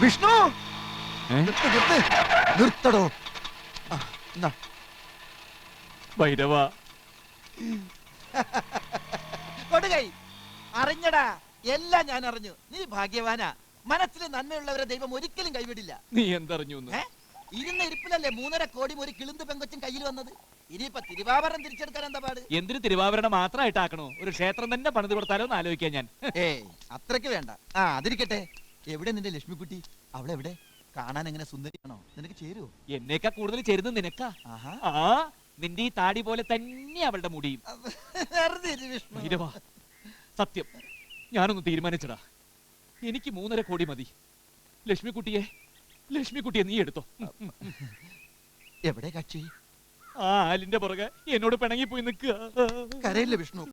നിർത്ത് നിർത്ത്. നിർത്തടോ. ആ, എന്നാ ഭൈരവ. കൊടുകൈ. അറിഞ്ഞടാ. എല്ലാം ഞാൻ അറിഞ്ഞു. നീ ഭാഗ്യവാനാ. മനസ്സിൽ നന്മയുള്ളവരെ ദൈവം ഒരിക്കലും കൈവിടില്ല. നീ എന്തറിഞ്ഞു എന്ന്? ഏ? ഇരുന്ന ഇരിപ്പിലല്ലേ മൂന്നര കോടി ഒരു കിളുന്ത് പെങ്കൊച്ചും കയ്യിൽ വന്നത്? ഇനിയിപ്പൊ തിരുവാഭരണം തിരിച്ചെടുക്കാൻ എന്താ പാട്? എന്തിന് തിരുവാഭരണം മാത്രമായിട്ടാക്കണോ? ഒരു ക്ഷേത്രം തന്നെ പണിത് കൊടുത്താലോ എന്ന് ആലോചിക്കാൻ ഞാൻ. ഏയ് അത്രയ്ക്ക് വേണ്ട. ആ അതിരിക്കട്ടെ. എവിടെ നിന്റെ ലക്ഷ്മിക്കുട്ടി? അവളെവിടെ? കാണാൻ എങ്ങനെ സുന്ദരിയാണോ? നിനക്ക് ചേരുവോ? എന്നേക്കാ കൂടുതൽ ചേരുന്നു നിനക്കാ? ആഹാ. ആ നിന്റെ ഈ താടി പോലെ തന്നെ അവളുടെ മുടിയും. വെറുതെ ഇരി വിഷ്ണു. ഭൈരവ സത്യം ഞാനൊന്ന് തീരുമാനിച്ചടാ. എനിക്ക് മൂന്നര കോടി മതി. ലക്ഷ്മിക്കുട്ടിയെ ലക്ഷ്മിക്കുട്ടിയെ നീ എടുത്തോ. എവിടെ കക്ഷി? ആ ആലിന്റെ പുറകെ എന്നോട് പിണങ്ങി പോയി നിൽക്കുക. കരയില്ല വിഷ്ണു.